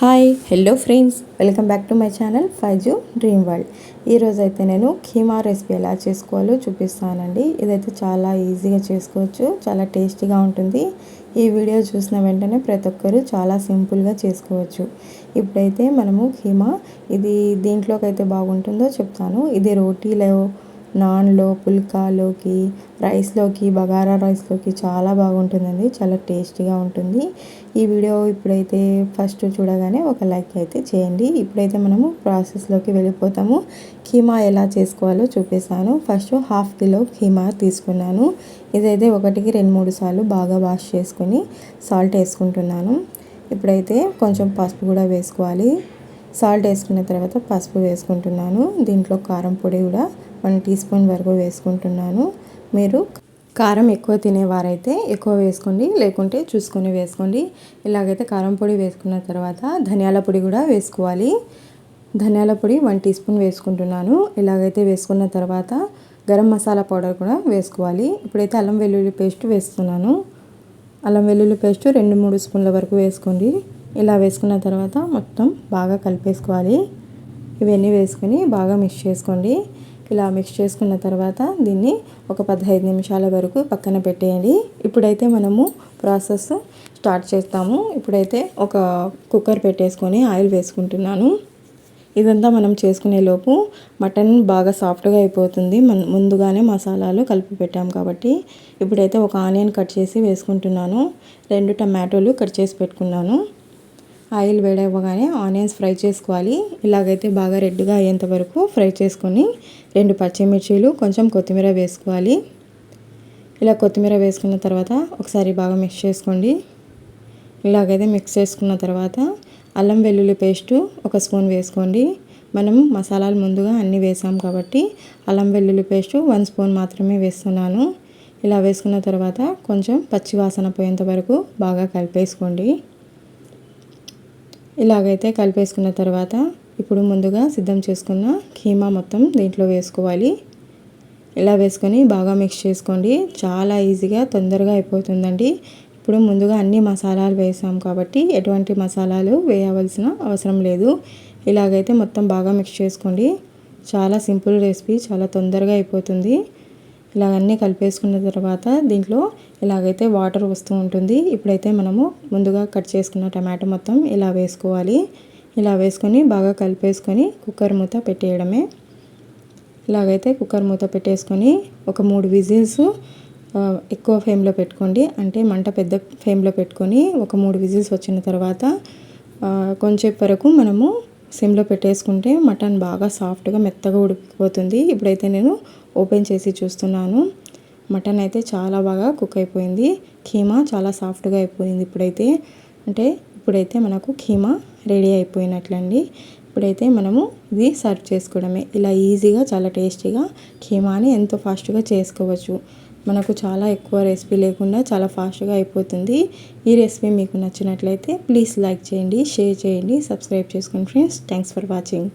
Hi hello friends. Welcome back to my channel Faizu dream world. ఈరోజు అయితే నేను keema recipe ఎలా చేసుకోవాలో చూపిస్తానండి. ఇదైతే చాలా ఈజీగా చేసుకోవచ్చు చాలా టేస్టీగా ఉంటుంది. ఈ వీడియో చూసిన వెంటనే ప్రతి ఒక్కరు చాలా సింపుల్గా చేసుకోవచ్చు. ఇప్పుడైతే మనము కీమా ఇది దీంట్లోకి అయితే బాగుంటుందో చెప్తాను. ఇది రోటీలో నాన్లో పుల్కాలోకి రైస్లోకి బగారా రైస్లోకి చాలా బాగుంటుందండి. చాలా టేస్టీగా ఉంటుంది. ఈ వీడియో ఇప్పుడైతే ఫస్ట్ చూడగానే ఒక లైక్ అయితే చేయండి. ఇప్పుడైతే మనము ప్రాసెస్లోకి వెళ్ళిపోతాము. కీమా ఎలా చేసుకోవాలో చూపిస్తాను. ఫస్ట్ హాఫ్ కిలో కీమా తీసుకున్నాను. ఇదైతే ఒకటికి రెండు మూడు సార్లు బాగా వాష్ చేసుకొని సాల్ట్ వేసుకుంటున్నాను. ఇప్పుడైతే కొంచెం పసుపు కూడా వేసుకోవాలి. సాల్ట్ వేసుకున్న తర్వాత పసుపు వేసుకుంటున్నాను. దీంట్లో కారం పొడి కూడా వన్ టీ స్పూన్ వరకు వేసుకుంటున్నాను. మీరు కారం ఎక్కువ తినేవారైతే ఎక్కువ వేసుకోండి లేకుంటే చూసుకొని వేసుకోండి. ఇలాగైతే కారం పొడి వేసుకున్న తర్వాత ధనియాల పొడి కూడా వేసుకోవాలి. ధనియాల పొడి వన్ టీ స్పూన్ వేసుకుంటున్నాను. ఇలాగైతే వేసుకున్న తర్వాత గరం మసాలా పౌడర్ కూడా వేసుకోవాలి. ఇప్పుడైతే అల్లం వెల్లుల్లి పేస్ట్ వేస్తున్నాను. అల్లం వెల్లుల్లి పేస్ట్ రెండు మూడు స్పూన్ల వరకు వేసుకోండి. ఇలా వేసుకున్న తర్వాత మొత్తం బాగా కలిపేసుకోవాలి. ఇవన్నీ వేసుకొని బాగా మిక్స్ చేసుకోండి. ఇలా మిక్స్ చేసుకున్న తర్వాత దీన్ని ఒక పదహైదు నిమిషాల వరకు పక్కన పెట్టేయండి. ఇప్పుడైతే మనము ప్రాసెస్ స్టార్ట్ చేస్తాము. ఇప్పుడైతే ఒక కుక్కర్ పెట్టేసుకొని ఆయిల్ వేసుకుంటున్నాను. ఇదంతా మనం చేసుకునే లోపు మటన్ బాగా సాఫ్ట్గా అయిపోతుంది. మన ముందుగానే మసాలాలు కలిపి పెట్టాం కాబట్టి ఇప్పుడైతే ఒక ఆనియన్ కట్ చేసి వేసుకుంటున్నాను. రెండు టమాటోలు కట్ చేసి పెట్టుకున్నాను. ఆయిల్ వేడవ్వగానే ఆనియన్స్ ఫ్రై చేసుకోవాలి. ఇలాగైతే బాగా రెడ్గా అయ్యేంత వరకు ఫ్రై చేసుకొని రెండు పచ్చిమిర్చీలు కొంచెం కొత్తిమీర వేసుకోవాలి. ఇలా కొత్తిమీర వేసుకున్న తర్వాత ఒకసారి బాగా మిక్స్ చేసుకోండి. ఇలాగైతే మిక్స్ చేసుకున్న తర్వాత అల్లం వెల్లుల్లి పేస్టు ఒక స్పూన్ వేసుకోండి. మనం మసాలాలు ముందుగా అన్నీ వేసాం కాబట్టి అల్లం వెల్లుల్లి పేస్టు వన్ స్పూన్ మాత్రమే వేస్తున్నాను. ఇలా వేసుకున్న తర్వాత కొంచెం పచ్చి వాసన పోయేంత వరకు బాగా కలిపేసుకోండి. ఇలాగైతే కలిపేసుకున్న తర్వాత ఇప్పుడు ముందుగా సిద్ధం చేసుకున్న కీమా మొత్తం దీంట్లో వేసుకోవాలి. ఇలా వేసుకొని బాగా మిక్స్ చేసుకోండి. చాలా ఈజీగా తొందరగా అయిపోతుందండి. ఇప్పుడు ముందుగా అన్ని మసాలాలు వేసాం కాబట్టి ఎటువంటి మసాలాలు వేయవలసిన అవసరం లేదు. ఇలాగైతే మొత్తం బాగా మిక్స్ చేసుకోండి. చాలా సింపుల్ రెసిపీ చాలా తొందరగా అయిపోతుంది. ఇలాగన్నీ కలిపేసుకున్న తర్వాత దీంట్లో ఇలాగైతే వాటర్ వస్తూ ఉంటుంది. ఇప్పుడైతే మనము ముందుగా కట్ చేసుకున్న టమాటో మొత్తం ఇలా వేసుకోవాలి. ఇలా వేసుకొని బాగా కలిపేసుకొని కుక్కర్ మూత పెట్టేయడమే. ఇలాగైతే కుక్కర్ మూత పెట్టేసుకొని ఒక మూడు విజిల్స్ ఎక్కువ ఫ్లేమ్లో పెట్టుకోండి. అంటే మంట పెద్ద ఫ్లేమ్లో పెట్టుకొని ఒక మూడు విజిల్స్ వచ్చిన తర్వాత కొంచెం వరకు మనము సిమ్లో పెట్టేసుకుంటే మటన్ బాగా సాఫ్ట్గా మెత్తగా ఉడికిపోతుంది. ఇప్పుడైతే నేను ఓపెన్ చేసి చూస్తున్నాను. మటన్ అయితే చాలా బాగా కుక్ అయిపోయింది. కీమా చాలా సాఫ్ట్గా అయిపోయింది ఇప్పుడైతే. అంటే ఇప్పుడైతే మనకు కీమా రెడీ అయిపోయినట్లండి. ఇప్పుడైతే మనము ఇది సర్వ్ చేసుకోవడమే. ఇలా ఈజీగా చాలా టేస్టీగా కీమాని ఎంతో ఫాస్ట్గా చేసుకోవచ్చు. మనకు చాలా ఎక్కువ రెసిపీ లేకుండా చాలా ఫాస్ట్గా అయిపోతుంది. ఈ రెసిపీ మీకు నచ్చినట్లయితే ప్లీజ్ లైక్ చేయండి షేర్ చేయండి సబ్స్క్రైబ్ చేసుకోండి ఫ్రెండ్స్ థ్యాంక్స్ ఫర్ వాచింగ్